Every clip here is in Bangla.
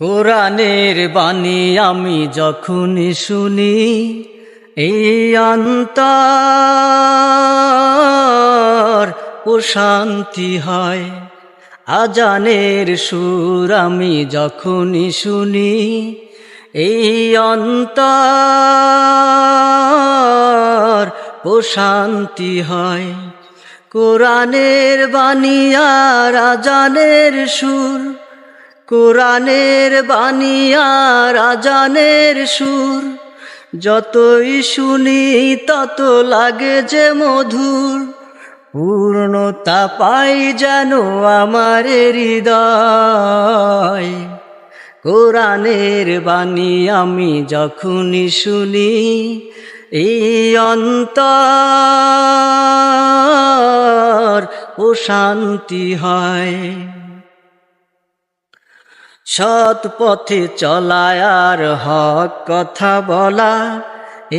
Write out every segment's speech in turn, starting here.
কোরআনের বাণী আমি যখন শুনি, এই অন্তর প্রশান্তি হয়। আজানের সুর আমি যখন শুনি, এই অন্তর প্রশান্তি হয়। কোরআনের বাণী আর আজানের সুর কোরআনের বাণী আর আজানের সুর। যতই শুনি, তত লাগে যে মধুর। পূর্ণতা পাই যেন আমার হৃদয়। কোরআনের বাণী আমি যখনই শুনি, এই অন্তর ও শান্তি হয়। সৎ পথে চলায় আর হক কথা বলা,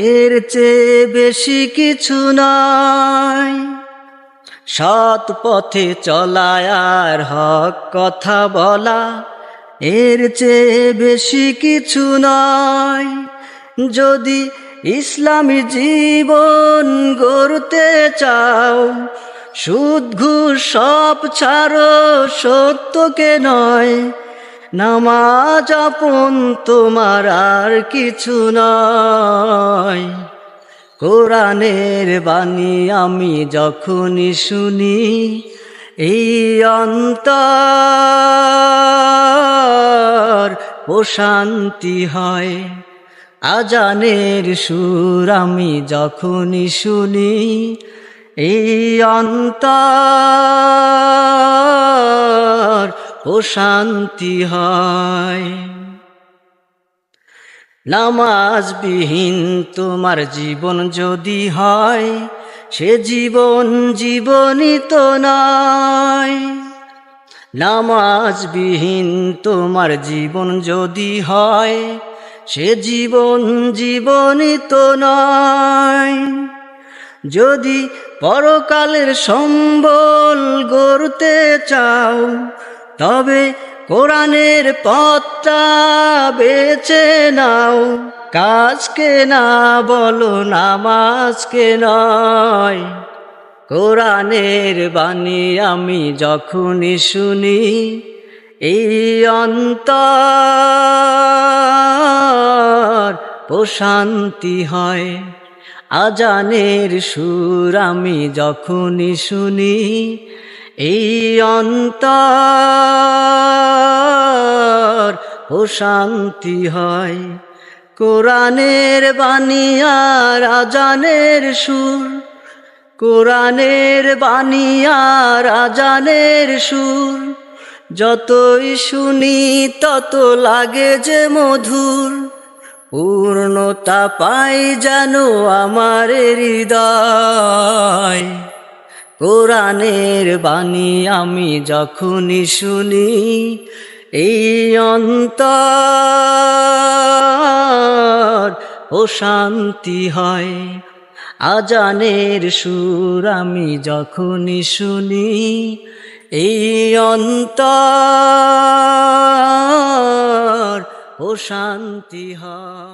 এর চেয়ে বেশি কিছু নয় সৎ পথে চলায় আর হক কথা বলা, এর চেয়ে বেশি কিছু নয় যদি ইসলামী জীবন গড়তে চাও সুদ সব ছাড়ো, সত্যকে নয় নামাজ আপন তোমার আর কিছু নয় কোরআনের বাণী আমি যখনই শুনি, এই অন্তর প্রশান্তি হয়। আজানের সুর আমি যখনই শুনি, এই অন্তর প্রশান্তি হয়। নামাজবিহীন তোমার জীবন যদি হয়, সে জীবন জীবনই তো নয়। নামাজবিহীন তোমার জীবন যদি হয়, সে জীবন জীবনই তো নয়। যদি পরকালের সম্বল গড়তে চাও তবে কোরআনের পথটা বেছে নাও। কাজকে না বলো, নামাজকে নয়। কোরআনের বাণী আমি যখনই শুনি, এই অন্তর প্রশান্তি হয়। আজানের সুর আমি যখনই শুনি এই অন্তর ও শান্তি হয়। কোরআনের বানিয়ার আজানের সুর। কোরআনের বানিয়ার আজানের সুর। যতই শুনি তত লাগে যে মধুর। পূর্ণতা পাই যেন আমার হৃদয়। কোরআনের বাণী আমি যখনই শুনি, এই অন্তর ও শান্তি হয়। আজানের সুর আমি যখনই শুনি, এই অন্তর ও শান্তি হয়।